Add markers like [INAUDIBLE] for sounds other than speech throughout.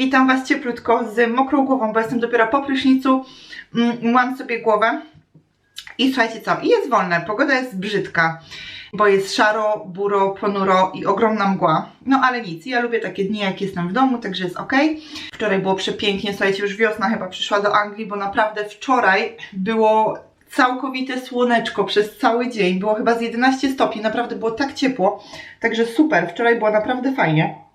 Witam Was cieplutko z mokrą głową, bo jestem dopiero po prysznicu. Mm, Mam sobie głowę. I słuchajcie co, i jest wolne, pogoda jest brzydka, bo jest szaro, buro, ponuro i ogromna mgła. No ale nic, ja lubię takie dni jak jestem w domu, także jest ok. Wczoraj było przepięknie, słuchajcie, już wiosna chyba przyszła do Anglii, bo naprawdę wczoraj było całkowite słoneczko przez cały dzień. Było chyba z 11 stopni, naprawdę było tak ciepło. Także super, wczoraj było naprawdę fajnie.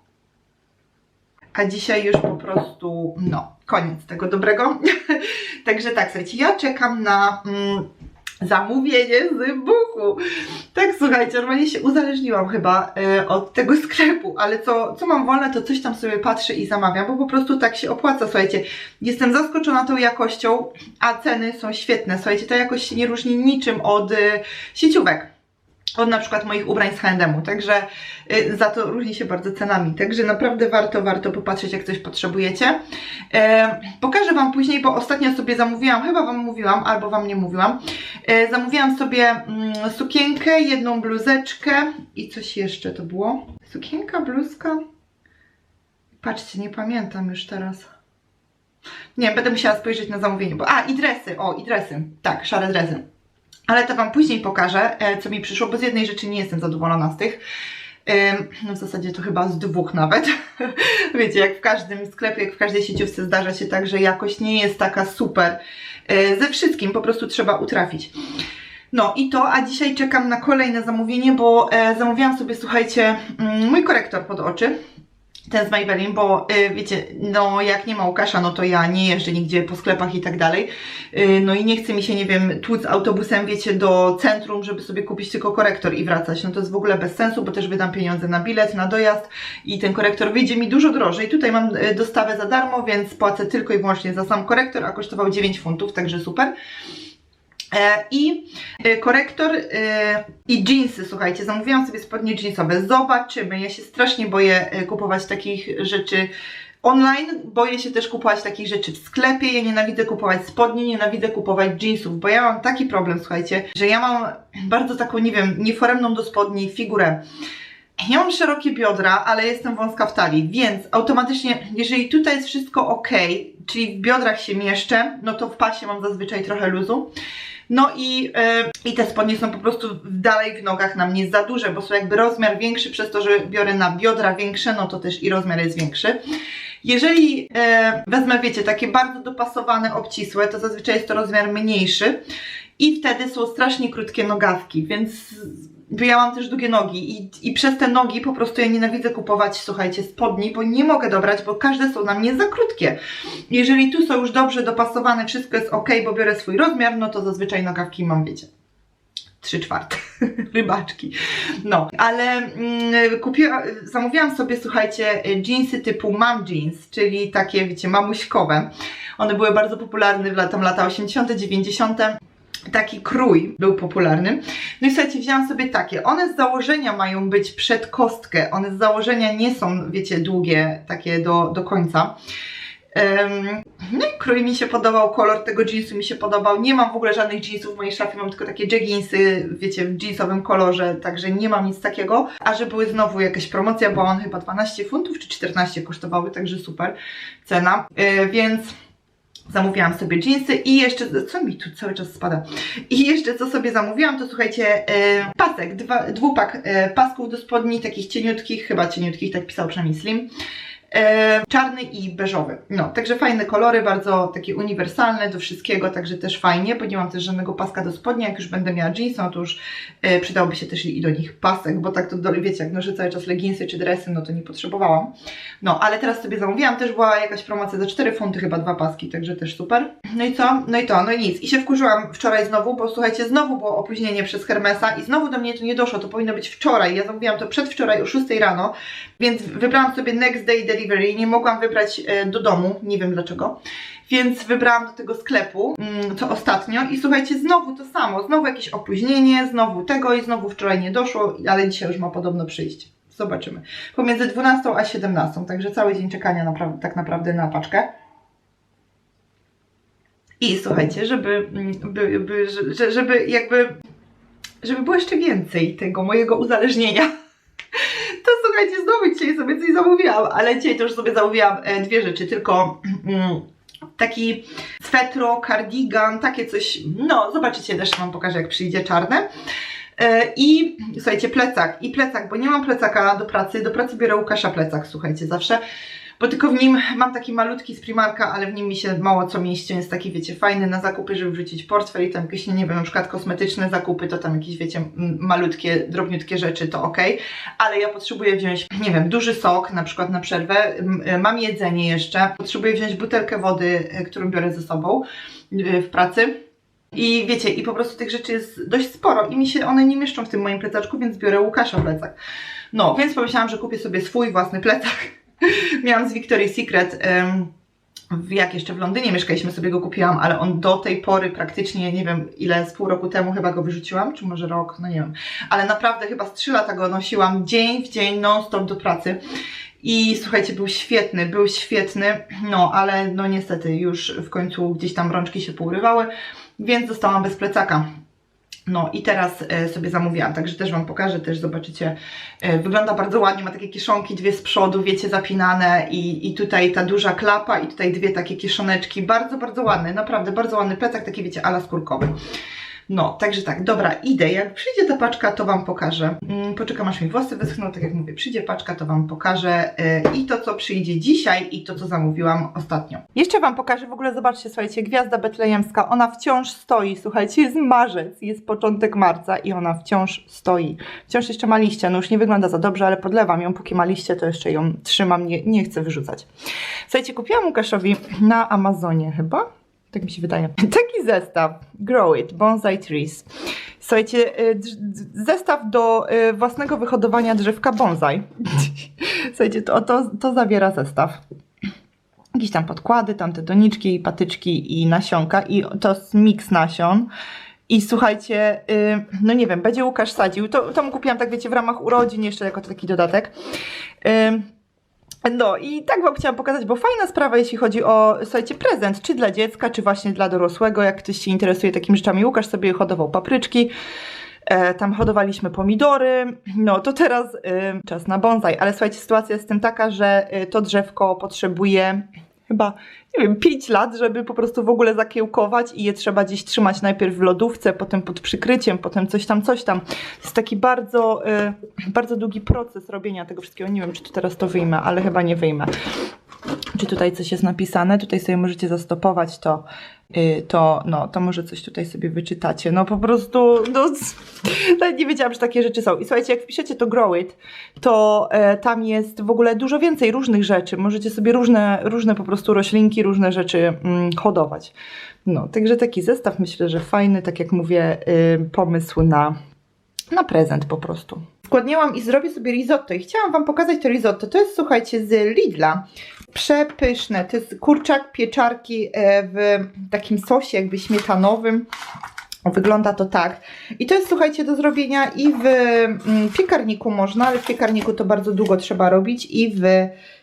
A dzisiaj już po prostu, no, koniec tego dobrego. [LAUGHS] Także tak, słuchajcie, ja czekam na mm, zamówienie z buchu. Tak, słuchajcie, normalnie się uzależniłam chyba e, od tego [LAUGHS] sklepu, ale co, co mam wolne, to coś tam sobie patrzę i zamawiam, bo po prostu tak się opłaca, słuchajcie. Jestem zaskoczona tą jakością, a ceny są świetne. Słuchajcie, ta jakość się nie różni niczym od e, sieciówek od na przykład moich ubrań z H&M-u, także y, za to różni się bardzo cenami, także naprawdę warto, warto popatrzeć jak coś potrzebujecie. E, pokażę Wam później, bo ostatnio sobie zamówiłam, chyba Wam mówiłam, albo Wam nie mówiłam, e, zamówiłam sobie mm, sukienkę, jedną bluzeczkę i coś jeszcze to było. Sukienka, bluzka? Patrzcie, nie pamiętam już teraz. Nie, będę musiała spojrzeć na zamówienie, bo... A, i dresy, o, i dresy, tak, szare dresy. Ale to Wam później pokażę, e, co mi przyszło, bo z jednej rzeczy nie jestem zadowolona z tych. No w zasadzie to chyba z dwóch nawet. [LAUGHS] Wiecie, jak w każdym sklepie, jak w każdej sieciówce zdarza się tak, że jakość nie jest taka super. E, Ze wszystkim po prostu trzeba utrafić. No i to, a dzisiaj czekam na kolejne zamówienie, bo e, zamówiłam sobie, słuchajcie, mm, mój korektor pod oczy ten z Maybelline, bo y, wiecie, no jak nie ma Łukasza, no to ja nie jeżdżę nigdzie po sklepach i tak dalej. Y, no i nie chce mi się, nie wiem, tłuc autobusem, wiecie, do centrum, żeby sobie kupić tylko korektor i wracać. No to jest w ogóle bez sensu, bo też wydam pieniądze na bilet, na dojazd i ten korektor wyjdzie mi dużo drożej. Tutaj mam y, dostawę za darmo, więc płacę tylko i wyłącznie za sam korektor, a kosztował 9 funtów, także super. E, I e, korektor e, i jeansy, słuchajcie, zamówiłam sobie spodnie jeansowe. Zobaczymy. Ja się strasznie boję kupować takich rzeczy online. Boję się też kupować takich rzeczy w sklepie. Ja nienawidzę kupować spodni, nienawidzę kupować jeansów, bo ja mam taki problem, słuchajcie, że ja mam bardzo taką, nie wiem, nieforemną do spodni figurę. Ja mam szerokie biodra, ale jestem wąska w talii, więc automatycznie, jeżeli tutaj jest wszystko ok, czyli w biodrach się mieszczę, no to w pasie mam zazwyczaj trochę luzu. No i, e, i te spodnie są po prostu dalej w nogach na mnie za duże, bo są jakby rozmiar większy, przez to, że biorę na biodra większe, no to też i rozmiar jest większy. Jeżeli e, wezmę, wiecie, takie bardzo dopasowane, obcisłe, to zazwyczaj jest to rozmiar mniejszy i wtedy są strasznie krótkie nogawki, więc ja mam też długie nogi i, i przez te nogi po prostu ja nienawidzę kupować, słuchajcie, spodni, bo nie mogę dobrać, bo każde są na mnie za krótkie. Jeżeli tu są już dobrze dopasowane, wszystko jest ok, bo biorę swój rozmiar, no to zazwyczaj nogawki mam, wiecie, trzy czwarte [LAUGHS] rybaczki. No, ale mm, kupiłam, zamówiłam sobie, słuchajcie, jeansy typu mom jeans, czyli takie, wiecie, mamuśkowe. One były bardzo popularne w lata, lata 80., 90 taki krój był popularny. No i słuchajcie, wzięłam sobie takie. One z założenia mają być przed kostkę. One z założenia nie są, wiecie, długie, takie do, do końca. Um, no i krój mi się podobał, kolor tego jeansu mi się podobał. Nie mam w ogóle żadnych jeansów w mojej szafie, mam tylko takie jeggingsy, wiecie, w jeansowym kolorze, także nie mam nic takiego. A że były znowu jakaś promocja, bo on chyba 12 funtów czy 14 kosztowały, także super cena. Yy, więc Zamówiłam sobie jeansy i jeszcze, co mi tu cały czas spada? I jeszcze co sobie zamówiłam, to słuchajcie, e, pasek, dwa, dwupak e, pasków do spodni, takich cieniutkich, chyba cieniutkich, tak pisał przynajmniej Slim. E, czarny i beżowy. No, także fajne kolory, bardzo takie uniwersalne do wszystkiego, także też fajnie, bo nie mam też żadnego paska do spodni, jak już będę miała jeansy, no to już e, przydałoby się też i do nich pasek, bo tak to do, wiecie, jak noszę cały czas leginsy czy dresy, no to nie potrzebowałam. No, ale teraz sobie zamówiłam, też była jakaś promocja za 4 funty, chyba dwa paski, także też super. No i co? No i to, no i nic. I się wkurzyłam wczoraj znowu, bo słuchajcie, znowu było opóźnienie przez Hermesa i znowu do mnie to nie doszło, to powinno być wczoraj. Ja zamówiłam to przedwczoraj o 6 rano, więc wybrałam sobie next day delivery, nie mogłam wybrać e, do domu, nie wiem dlaczego. Więc wybrałam do tego sklepu, mm, co ostatnio i słuchajcie, znowu to samo, znowu jakieś opóźnienie, znowu tego i znowu wczoraj nie doszło, ale dzisiaj już ma podobno przyjść. Zobaczymy. Pomiędzy 12 a 17, także cały dzień czekania naprawdę, tak naprawdę na paczkę. I słuchajcie, żeby, mm, by, by, że- żeby jakby, żeby było jeszcze więcej tego mojego uzależnienia, słuchajcie, znowu dzisiaj sobie coś zamówiłam, ale dzisiaj już sobie zamówiłam e, dwie rzeczy, tylko mm, taki swetro, cardigan, takie coś, no zobaczycie, też wam pokażę jak przyjdzie czarne. E, I słuchajcie, plecak, i plecak, bo nie mam plecaka do pracy, do pracy biorę Łukasza plecak, słuchajcie, zawsze, bo tylko w nim mam taki malutki z Primarka, ale w nim mi się mało co mieści, jest taki, wiecie, fajny na zakupy, żeby wrzucić portfel i tam jakieś, nie wiem, na przykład kosmetyczne zakupy, to tam jakieś, wiecie, malutkie, drobniutkie rzeczy, to ok, ale ja potrzebuję wziąć, nie wiem, duży sok, na przykład na przerwę, m, mam jedzenie jeszcze, potrzebuję wziąć butelkę wody, e, którą biorę ze sobą e, w pracy, i wiecie, i po prostu tych rzeczy jest dość sporo i mi się one nie mieszczą w tym moim plecaczku, więc biorę Łukasza plecak. No, więc pomyślałam, że kupię sobie swój własny plecak. Miałam z Victoria's Secret, jak jeszcze w Londynie mieszkaliśmy, sobie go kupiłam, ale on do tej pory praktycznie, nie wiem ile, z pół roku temu chyba go wyrzuciłam, czy może rok, no nie wiem. Ale naprawdę chyba z trzy lata go nosiłam dzień w dzień, non-stop do pracy. I słuchajcie, był świetny, był świetny, no ale no niestety już w końcu gdzieś tam rączki się pourywały, więc zostałam bez plecaka. No i teraz e, sobie zamówiłam, także też Wam pokażę, też zobaczycie. E, wygląda bardzo ładnie, ma takie kieszonki, dwie z przodu, wiecie, zapinane i, i tutaj ta duża klapa i tutaj dwie takie kieszoneczki. Bardzo, bardzo ładny, naprawdę bardzo ładny plecak, taki wiecie, ala skórkowy. No, także tak, dobra, idę. Jak przyjdzie ta paczka, to Wam pokażę. Mm, Poczekam aż mi włosy wyschną, tak jak mówię, przyjdzie paczka, to Wam pokażę e, i to, co przyjdzie dzisiaj i to, co zamówiłam ostatnio. Jeszcze Wam pokażę, w ogóle zobaczcie, słuchajcie, gwiazda betlejemska, ona wciąż stoi, słuchajcie, jest marzec, jest początek marca i ona wciąż stoi. Wciąż jeszcze ma liście, no już nie wygląda za dobrze, ale podlewam ją, póki ma liście, to jeszcze ją trzymam, nie, nie chcę wyrzucać. Słuchajcie, kupiłam Łukaszowi na Amazonie chyba, tak mi się wydaje. [LAUGHS] Taki zestaw. Grow It, Bonsai Trees. Słuchajcie, y, zestaw do y, własnego wyhodowania drzewka bonsai. [LAUGHS] Słuchajcie, to, to, to zawiera zestaw. Jakieś tam podkłady, tam te doniczki, patyczki i nasionka i to jest miks nasion. I słuchajcie, y, no nie wiem, będzie Łukasz sadził. To, to mu kupiłam tak, wiecie, w ramach urodzin jeszcze jako taki dodatek. No i tak Wam chciałam pokazać, bo fajna sprawa, jeśli chodzi o, słuchajcie, prezent, czy dla dziecka, czy właśnie dla dorosłego, jak ktoś się interesuje takimi rzeczami. Łukasz sobie hodował papryczki, e, tam hodowaliśmy pomidory, no to teraz e, czas na bonsai, ale słuchajcie, sytuacja jest z tym taka, że e, to drzewko potrzebuje chyba, nie wiem, 5 lat, żeby po prostu w ogóle zakiełkować i je trzeba gdzieś trzymać najpierw w lodówce, potem pod przykryciem, potem coś tam, coś tam. To jest taki bardzo, e, bardzo długi proces robienia tego wszystkiego. Nie wiem, czy tu teraz to wyjmę, ale chyba nie wyjmę. Czy tutaj coś jest napisane? Tutaj sobie możecie zastopować to, y, to, no, to może coś tutaj sobie wyczytacie. No po prostu, no, [LAUGHS] nawet nie wiedziałam, że takie rzeczy są. I słuchajcie, jak wpiszecie to Grow It, to e, tam jest w ogóle dużo więcej różnych rzeczy. Możecie sobie różne, różne po prostu roślinki, różne rzeczy mm, hodować. No, także taki zestaw myślę, że fajny, tak jak mówię, y, pomysł na, na prezent po prostu. Składniałam i zrobię sobie risotto i chciałam Wam pokazać to risotto. To jest, słuchajcie, z Lidla. Przepyszne. To jest kurczak, pieczarki e, w takim sosie jakby śmietanowym. Wygląda to tak. I to jest, słuchajcie, do zrobienia i w mm, piekarniku można, ale w piekarniku to bardzo długo trzeba robić i w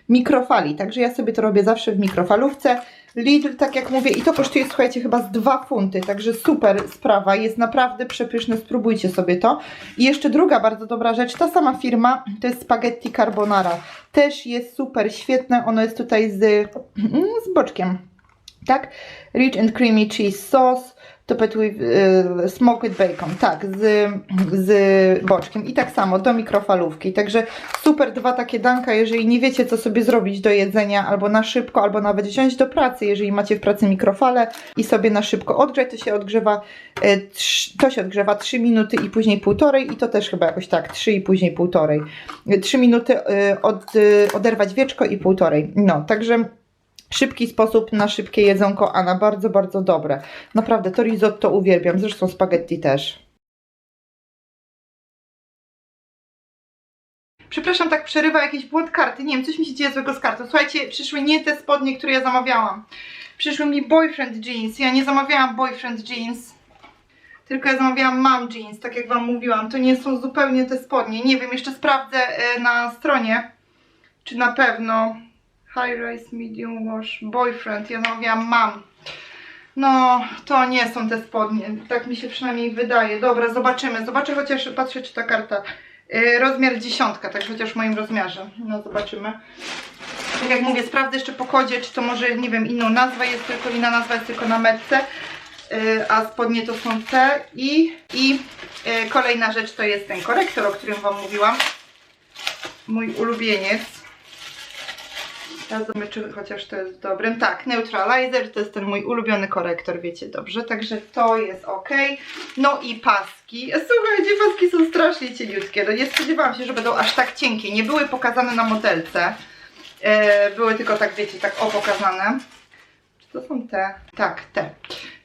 mikrofali. Także ja sobie to robię zawsze w mikrofalówce. Lidl, tak jak mówię, i to kosztuje, słuchajcie, chyba z 2 funty, także super sprawa, jest naprawdę przepyszne, spróbujcie sobie to. I jeszcze druga bardzo dobra rzecz, ta sama firma, to jest spaghetti carbonara, też jest super, świetne, ono jest tutaj z, mm, z boczkiem, tak? Rich and creamy cheese sauce, topped with y, smoked bacon, tak, z, z boczkiem i tak samo do mikrofalówki, także super dwa takie danka, jeżeli nie wiecie co sobie zrobić do jedzenia albo na szybko, albo nawet wziąć do pracy, jeżeli macie w pracy mikrofale i sobie na szybko odgrzać, to się odgrzewa trz- to się odgrzewa 3 minuty i później półtorej i to też chyba jakoś tak, 3 i później półtorej. 3 minuty e, od, e, oderwać wieczko i półtorej. No, także szybki sposób na szybkie jedzonko, a na bardzo, bardzo dobre. Naprawdę, to risotto uwielbiam, zresztą spaghetti też. Przepraszam, tak przerywa jakiś błąd karty. Nie wiem, coś mi się dzieje złego z kartą. Słuchajcie, przyszły nie te spodnie, które ja zamawiałam. Przyszły mi boyfriend jeans. Ja nie zamawiałam boyfriend jeans. Tylko ja zamawiałam mom jeans, tak jak wam mówiłam. To nie są zupełnie te spodnie. Nie wiem, jeszcze sprawdzę e, na stronie, czy na pewno. High rise, medium wash, boyfriend. Ja zamawiałam mam. No, to nie są te spodnie. Tak mi się przynajmniej wydaje. Dobra, zobaczymy. Zobaczę chociaż, patrzę czy ta karta y, rozmiar dziesiątka, tak chociaż w moim rozmiarze. No zobaczymy. Tak jak mówię, sprawdzę jeszcze po kodzie, czy to może, nie wiem, inną nazwę jest, tylko inna nazwa jest tylko na metce, y, a spodnie to są C. I, i y, kolejna rzecz to jest ten korektor, o którym Wam mówiłam. Mój ulubieniec. Teraz zobaczymy, czy chociaż to jest dobrym. Tak, Neutralizer to jest ten mój ulubiony korektor, wiecie dobrze. Także to jest ok. No i paski. Słuchajcie, paski są strasznie cieniutkie. No nie spodziewałam się, że będą aż tak cienkie. Nie były pokazane na modelce. E, były tylko tak, wiecie, tak o pokazane. Czy to są te? Tak, te.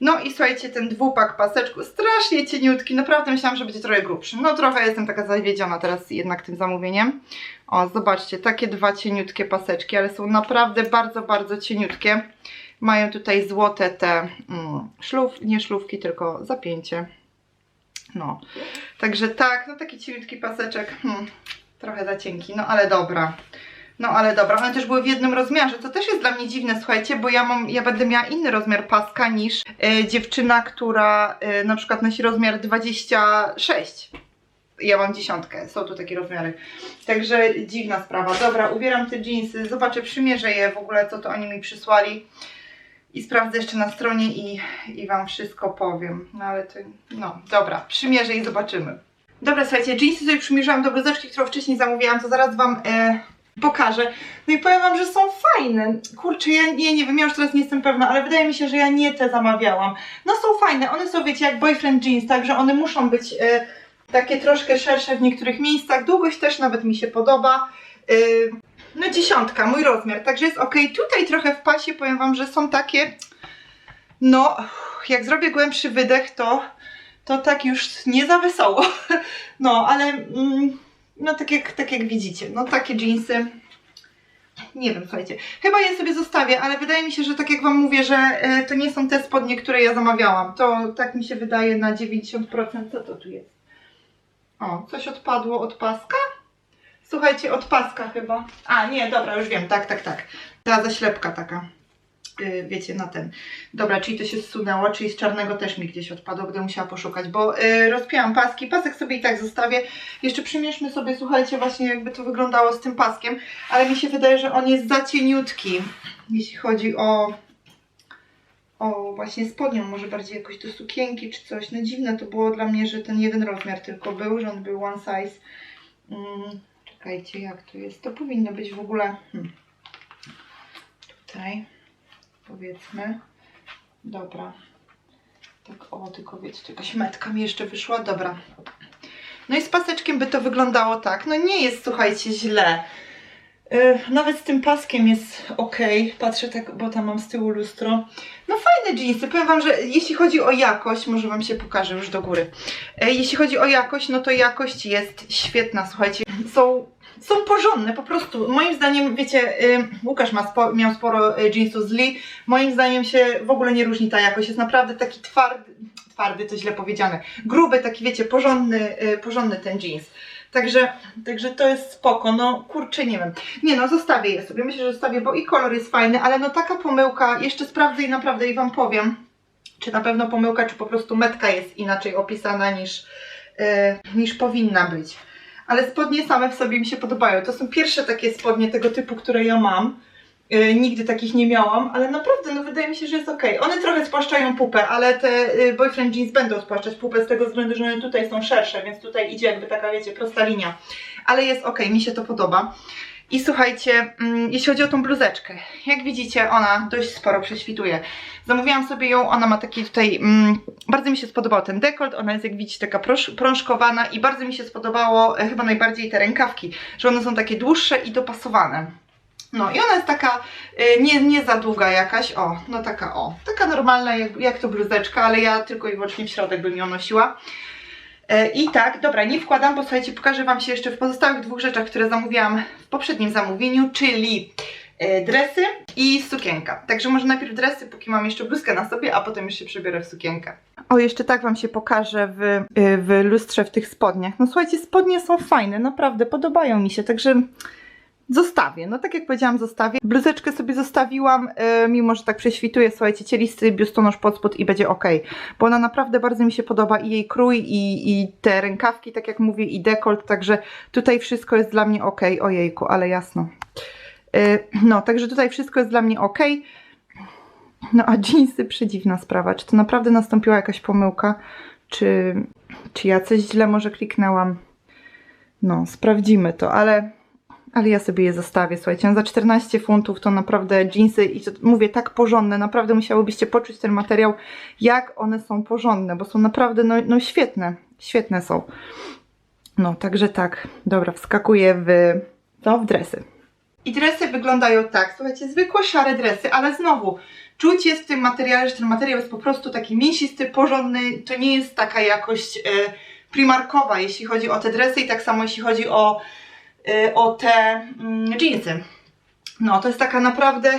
No i słuchajcie, ten dwupak paseczku, strasznie cieniutki. Naprawdę myślałam, że będzie trochę grubszy. No trochę jestem taka zawiedziona teraz jednak tym zamówieniem. O, zobaczcie, takie dwa cieniutkie paseczki, ale są naprawdę bardzo, bardzo cieniutkie. Mają tutaj złote te mm, szluf, nie szlufki, tylko zapięcie. No, także tak, no taki cieniutki paseczek, hmm, trochę za cienki, no ale dobra. No ale dobra, one też były w jednym rozmiarze, to też jest dla mnie dziwne, słuchajcie, bo ja mam, ja będę miała inny rozmiar paska niż e, dziewczyna, która e, na przykład nosi rozmiar 26. Ja mam dziesiątkę, są tu takie rozmiary. Także dziwna sprawa. Dobra, ubieram te jeansy, zobaczę, przymierzę je w ogóle, co to oni mi przysłali. I sprawdzę jeszcze na stronie i, i Wam wszystko powiem. No ale to, no dobra, przymierzę i zobaczymy. Dobra, słuchajcie, jeansy sobie przymierzyłam do bluzeczki, którą wcześniej zamówiłam, to zaraz Wam e, pokażę. No i powiem Wam, że są fajne. Kurczę, ja nie, nie wiem, ja już teraz nie jestem pewna, ale wydaje mi się, że ja nie te zamawiałam. No są fajne, one są, wiecie, jak boyfriend jeans, także one muszą być e, takie troszkę szersze w niektórych miejscach. Długość też nawet mi się podoba. Yy, no dziesiątka, mój rozmiar, także jest ok. Tutaj trochę w pasie powiem Wam, że są takie, no jak zrobię głębszy wydech, to, to tak już nie za wesoło. [LAUGHS] No, ale mm, no tak jak, tak jak widzicie, no takie jeansy. Nie wiem, słuchajcie. Chyba je sobie zostawię, ale wydaje mi się, że tak jak Wam mówię, że e, to nie są te spodnie, które ja zamawiałam. To tak mi się wydaje na 90%. Co to tu jest? O, coś odpadło od paska? Słuchajcie, od paska chyba. A, nie, dobra, już wiem, tak, tak, tak. Ta zaślepka taka. Yy, wiecie, na ten. Dobra, czyli to się zsunęło, czyli z czarnego też mi gdzieś odpadło, będę musiała poszukać, bo rozpięłam paski, pasek sobie i tak zostawię. Jeszcze przymierzmy sobie, słuchajcie, właśnie jakby to wyglądało z tym paskiem, ale mi się wydaje, że on jest za cieniutki, jeśli chodzi o o właśnie spodnią, może bardziej jakoś do sukienki czy coś. No dziwne to było dla mnie, że ten jeden rozmiar tylko był, że on był one size. Mm, czekajcie, jak to jest? To powinno być w ogóle hmm. tutaj, powiedzmy. Dobra. Tak, o, tylko wiecie, jakaś metka mi jeszcze wyszła. Dobra. No i z paseczkiem by to wyglądało tak. No nie jest, słuchajcie, źle. Yy, nawet z tym paskiem jest ok. Patrzę tak, bo tam mam z tyłu lustro. No fajne jeansy. Powiem Wam, że jeśli chodzi o jakość, może Wam się pokażę już do góry. Yy, jeśli chodzi o jakość, no to jakość jest świetna, słuchajcie. Są, są porządne, po prostu. Moim zdaniem, wiecie, Łukasz ma spo, miał sporo yy, jeansów z Lee. Moim zdaniem się w ogóle nie różni ta jakość. Jest naprawdę taki twardy, twardy to źle powiedziane. Gruby, taki wiecie, porządny, yy, porządny ten jeans. Także, także to jest spoko, no kurczę, nie wiem. Nie no, zostawię je sobie, myślę, że zostawię, bo i kolor jest fajny, ale no taka pomyłka, jeszcze sprawdzę i naprawdę i Wam powiem, czy na pewno pomyłka, czy po prostu metka jest inaczej opisana niż, yy, niż powinna być. Ale spodnie same w sobie mi się podobają. To są pierwsze takie spodnie tego typu, które ja mam. Yy, nigdy takich nie miałam, ale naprawdę, no wydaje mi się, że jest ok. One trochę spłaszczają pupę, ale te yy, boyfriend jeans będą spłaszczać pupę z tego względu, że one tutaj są szersze, więc tutaj idzie jakby taka, wiecie, prosta linia. Ale jest ok, mi się to podoba. I słuchajcie, mm, jeśli chodzi o tą bluzeczkę, jak widzicie, ona dość sporo prześwituje. Zamówiłam sobie ją, ona ma taki tutaj, mm, bardzo mi się spodobał ten dekolt, ona jest jak widzicie taka prążkowana i bardzo mi się spodobało e, chyba najbardziej te rękawki, że one są takie dłuższe i dopasowane. No i ona jest taka y, nie, nie za długa jakaś, o, no taka o, taka normalna jak, jak to bluzeczka, ale ja tylko i wyłącznie w środek bym ją nosiła. E, I tak, dobra, nie wkładam, bo słuchajcie, pokażę Wam się jeszcze w pozostałych dwóch rzeczach, które zamówiłam w poprzednim zamówieniu, czyli e, dresy i sukienka. Także może najpierw dresy, póki mam jeszcze bluzkę na sobie, a potem już się przebiorę w sukienkę. O, jeszcze tak Wam się pokażę w, y, w lustrze w tych spodniach. No słuchajcie, spodnie są fajne, naprawdę, podobają mi się, także zostawię. No tak jak powiedziałam, zostawię. Bluzeczkę sobie zostawiłam, e, mimo że tak prześwituje, słuchajcie, cielisty biustonosz pod spód i będzie ok. Bo ona naprawdę bardzo mi się podoba i jej krój, i, i te rękawki, tak jak mówię, i dekolt, także tutaj wszystko jest dla mnie ok. Ojejku, ale jasno. E, no, także tutaj wszystko jest dla mnie ok. No a jeansy, przedziwna sprawa. Czy to naprawdę nastąpiła jakaś pomyłka? Czy, czy ja coś źle może kliknęłam? No, sprawdzimy to, ale, ale ja sobie je zostawię. Słuchajcie, no za 14 funtów to naprawdę jeansy i to, mówię tak porządne, naprawdę musiałybyście poczuć ten materiał, jak one są porządne, bo są naprawdę no, no świetne, świetne są. No, także tak, dobra, wskakuję w, co? W dresy. I dresy wyglądają tak, słuchajcie, zwykłe szare dresy, ale znowu, czuć jest w tym materiale, że ten materiał jest po prostu taki mięsisty, porządny, to nie jest taka jakość... E, primarkowa, jeśli chodzi o te dresy i tak samo jeśli chodzi o, o te mm, jeansy. No, to jest taka naprawdę,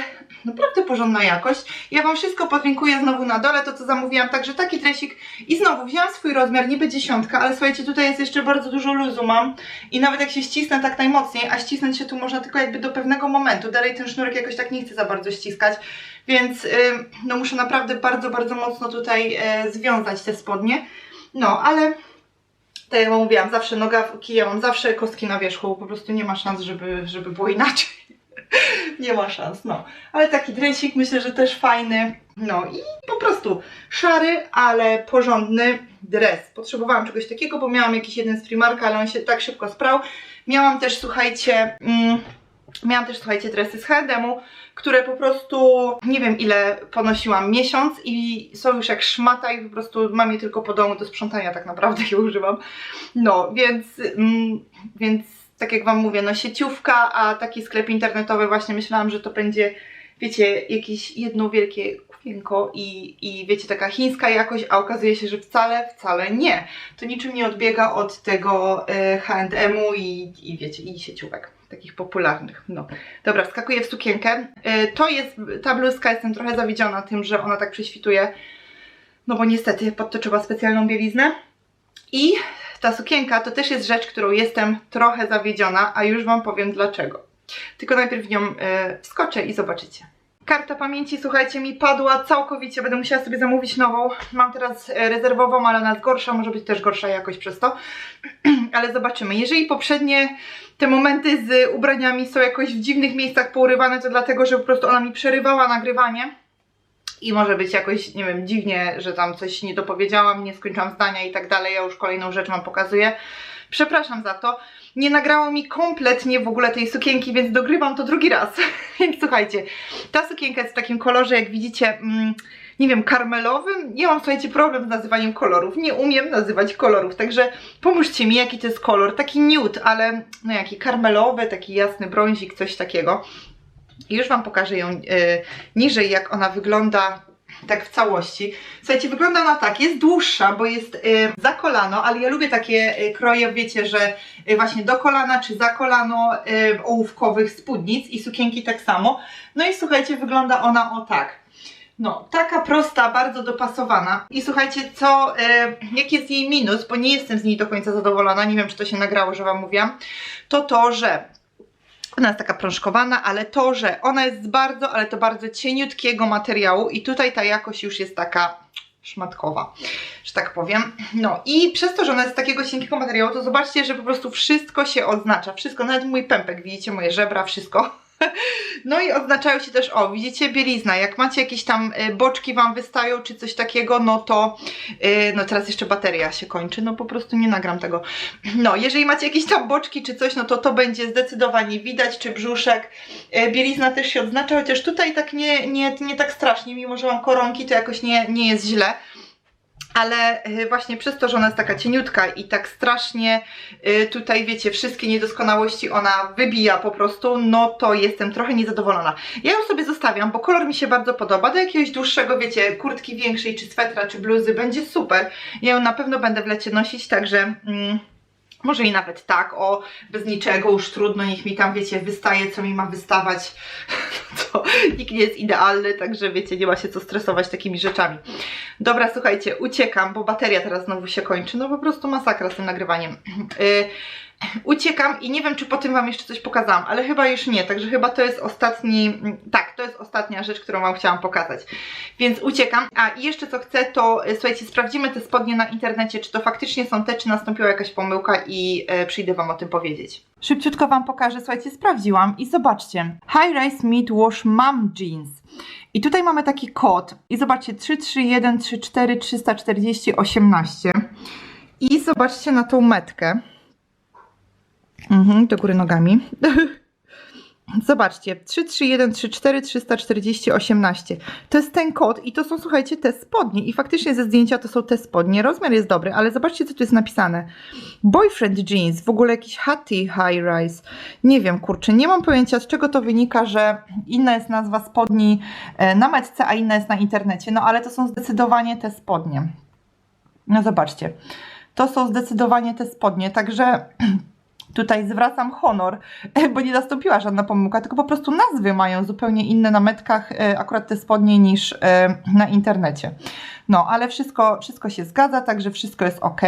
naprawdę porządna jakość. Ja Wam wszystko podlinkuję znowu na dole, to co zamówiłam, także taki dresik. I znowu wzięłam swój rozmiar, niby dziesiątka, ale słuchajcie, tutaj jest jeszcze bardzo dużo luzu mam. I nawet jak się ścisnę tak najmocniej, a ścisnąć się tu można tylko jakby do pewnego momentu. Dalej ten sznurek jakoś tak nie chce za bardzo ściskać, więc yy, no muszę naprawdę bardzo, bardzo mocno tutaj yy, związać te spodnie. No, ale tak jak mówiłam, zawsze noga w kija, mam zawsze kostki na wierzchu, po prostu nie ma szans, żeby, żeby było inaczej. [LAUGHS] nie ma szans, no. Ale taki dresik myślę, że też fajny. No i po prostu szary, ale porządny dres. Potrzebowałam czegoś takiego, bo miałam jakiś jeden z Primarka, ale on się tak szybko sprał. Miałam też, słuchajcie, mm, miałam też, słuchajcie, dresy z H&M-u, które po prostu nie wiem ile ponosiłam miesiąc i są już jak szmata i po prostu mam je tylko po domu do sprzątania tak naprawdę [LAUGHS] je używam. No, więc, mm, więc tak jak Wam mówię, no sieciówka, a taki sklep internetowy właśnie myślałam, że to będzie, wiecie, jakieś jedno wielkie kupienko i, i wiecie, taka chińska jakość, a okazuje się, że wcale, wcale nie. To niczym nie odbiega od tego e, H&M-u i, i wiecie, i sieciówek takich popularnych. No. Dobra, wskakuję w sukienkę. E, to jest, ta bluzka, jestem trochę zawiedziona tym, że ona tak prześwituje, no bo niestety pod to trzeba specjalną bieliznę. I ta sukienka to też jest rzecz, którą jestem trochę zawiedziona, a już Wam powiem dlaczego. Tylko najpierw w nią e, wskoczę i zobaczycie. Karta pamięci, słuchajcie, mi padła całkowicie, będę musiała sobie zamówić nową. Mam teraz e, rezerwową, ale ona jest gorsza, może być też gorsza jakoś przez to. [CLEARS THROAT] ale zobaczymy. Jeżeli poprzednie te momenty z ubraniami są jakoś w dziwnych miejscach pourywane, to dlatego, że po prostu ona mi przerywała nagrywanie. I może być jakoś, nie wiem, dziwnie, że tam coś nie dopowiedziałam, nie skończyłam zdania i tak dalej. Ja już kolejną rzecz Wam pokazuję. Przepraszam za to. Nie nagrało mi kompletnie w ogóle tej sukienki, więc dogrywam to drugi raz. [LAUGHS] więc słuchajcie, ta sukienka jest w takim kolorze, jak widzicie, mm, nie wiem, karmelowym. Ja mam, słuchajcie, problem z nazywaniem kolorów. Nie umiem nazywać kolorów, także pomóżcie mi, jaki to jest kolor. Taki nude, ale no jaki karmelowy, taki jasny brązik, coś takiego. I już Wam pokażę ją y, niżej, jak ona wygląda tak w całości. Słuchajcie, wygląda ona tak, jest dłuższa, bo jest y, za kolano, ale ja lubię takie y, kroje, wiecie, że y, właśnie do kolana czy za kolano y, ołówkowych spódnic i sukienki tak samo. No i słuchajcie, wygląda ona o tak. No, taka prosta, bardzo dopasowana. I słuchajcie, co, y, jaki jest jej minus, bo nie jestem z niej do końca zadowolona, nie wiem, czy to się nagrało, że Wam mówiłam, to to, że ona jest taka prążkowana, ale to, że ona jest z bardzo, ale to bardzo cieniutkiego materiału i tutaj ta jakość już jest taka szmatkowa, że tak powiem. No i przez to, że ona jest z takiego cienkiego materiału, to zobaczcie, że po prostu wszystko się odznacza. Wszystko, nawet mój pępek, widzicie, moje żebra, wszystko no i odznaczają się też, o widzicie, bielizna, jak macie jakieś tam y, boczki Wam wystają, czy coś takiego, no to, y, no teraz jeszcze bateria się kończy, no po prostu nie nagram tego. No, jeżeli macie jakieś tam boczki, czy coś, no to to będzie zdecydowanie widać, czy brzuszek. Y, bielizna też się odznacza, chociaż tutaj tak nie, nie, nie tak strasznie, mimo że mam koronki, to jakoś nie, nie jest źle ale y, właśnie przez to, że ona jest taka cieniutka i tak strasznie y, tutaj, wiecie, wszystkie niedoskonałości ona wybija po prostu, no to jestem trochę niezadowolona. Ja ją sobie zostawiam, bo kolor mi się bardzo podoba. Do jakiegoś dłuższego, wiecie, kurtki większej, czy swetra, czy bluzy będzie super. Ja ją na pewno będę w lecie nosić, także... Mm, może i nawet tak, o, bez niczego, już trudno, niech mi tam, wiecie, wystaje, co mi ma wystawać. [LAUGHS] To nikt nie jest idealny, także wiecie, nie ma się co stresować takimi rzeczami. Dobra, słuchajcie, uciekam, bo bateria teraz znowu się kończy. No po prostu masakra z tym nagrywaniem. [CLEARS THROAT] Uciekam i nie wiem, czy po tym Wam jeszcze coś pokazałam, ale chyba już nie, także chyba to jest ostatni, tak, to jest ostatnia rzecz, którą Wam chciałam pokazać. Więc uciekam. A i jeszcze co chcę, to e, słuchajcie, sprawdzimy te spodnie na internecie, czy to faktycznie są te, czy nastąpiła jakaś pomyłka i e, przyjdę Wam o tym powiedzieć. Szybciutko Wam pokażę, słuchajcie, sprawdziłam i zobaczcie. High Rise Meat Wash Mom Jeans. I tutaj mamy taki kod. I zobaczcie, 331 34 340 18. I zobaczcie na tą metkę. Mhm, do góry nogami. [LAUGHS] Zobaczcie, 33134 340 18. To jest ten kod i to są, słuchajcie, te spodnie. I faktycznie ze zdjęcia to są te spodnie. Rozmiar jest dobry, ale zobaczcie, co tu jest napisane. Boyfriend jeans, w ogóle jakiś hatty high rise. Nie wiem, kurczę, nie mam pojęcia, z czego to wynika, że inna jest nazwa spodni e, na metce, a inna jest na internecie. No ale to są zdecydowanie te spodnie. No zobaczcie. To są zdecydowanie te spodnie, także [CLEARS THROAT] tutaj zwracam honor, bo nie nastąpiła żadna pomyłka, tylko po prostu nazwy mają zupełnie inne na metkach, e, akurat te spodnie, niż e, na internecie. No, ale wszystko, wszystko się zgadza, także wszystko jest ok.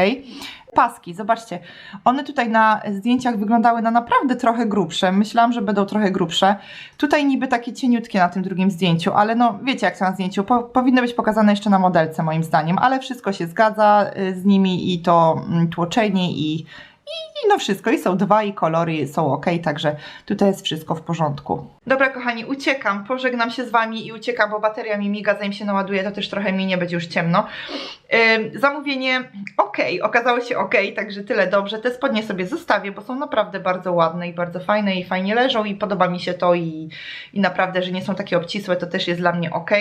Paski, zobaczcie, one tutaj na zdjęciach wyglądały na naprawdę trochę grubsze. Myślałam, że będą trochę grubsze. Tutaj niby takie cieniutkie na tym drugim zdjęciu, ale no wiecie jak to na zdjęciu. Po, powinny być pokazane jeszcze na modelce moim zdaniem, ale wszystko się zgadza z nimi i to mm, tłoczenie i i no wszystko, i są dwa, i kolory są ok, także tutaj jest wszystko w porządku. Dobra, kochani, uciekam, pożegnam się z Wami i uciekam, bo bateria mi miga, zanim się naładuje, to też trochę mi nie będzie już ciemno. Zamówienie ok, okazało się ok, także tyle dobrze. Te spodnie sobie zostawię, bo są naprawdę bardzo ładne i bardzo fajne i fajnie leżą i podoba mi się to i, i naprawdę, że nie są takie obcisłe, to też jest dla mnie ok.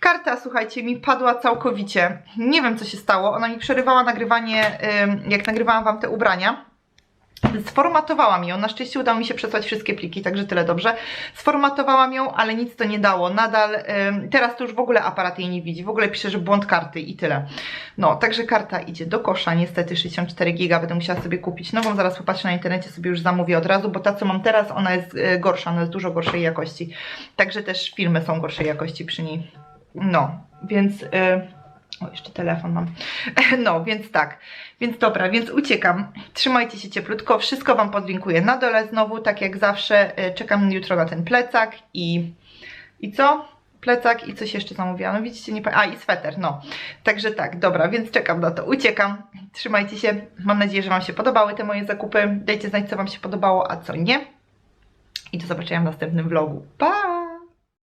Karta, słuchajcie, mi padła całkowicie. Nie wiem, co się stało. Ona mi przerywała nagrywanie, jak nagrywałam Wam te ubrania. Sformatowałam ją, na szczęście udało mi się przesłać wszystkie pliki, także tyle dobrze. Sformatowałam ją, ale nic to nie dało. Nadal, teraz to już w ogóle aparat jej nie widzi, w ogóle pisze, że błąd karty i tyle. No, także karta idzie do kosza, niestety 64 giga, będę musiała sobie kupić nową, zaraz popatrzę na internecie, sobie już zamówię od razu, bo ta co mam teraz, ona jest y, gorsza, ona jest dużo gorszej jakości. Także też filmy są gorszej jakości przy niej. No, więc... Y, o, jeszcze telefon mam. [LAUGHS] No, więc tak. Więc dobra, więc uciekam. Trzymajcie się cieplutko. Wszystko Wam podlinkuję na dole znowu, tak jak zawsze. Y, Czekam jutro na ten plecak i... I co? Plecak i coś jeszcze zamówiłam. No widzicie, nie... A, i sweter, no. Także tak, dobra, więc czekam na to. Uciekam. Trzymajcie się. Mam nadzieję, że Wam się podobały te moje zakupy. Dajcie znać, co Wam się podobało, a co nie. I do zobaczenia w następnym vlogu. Pa!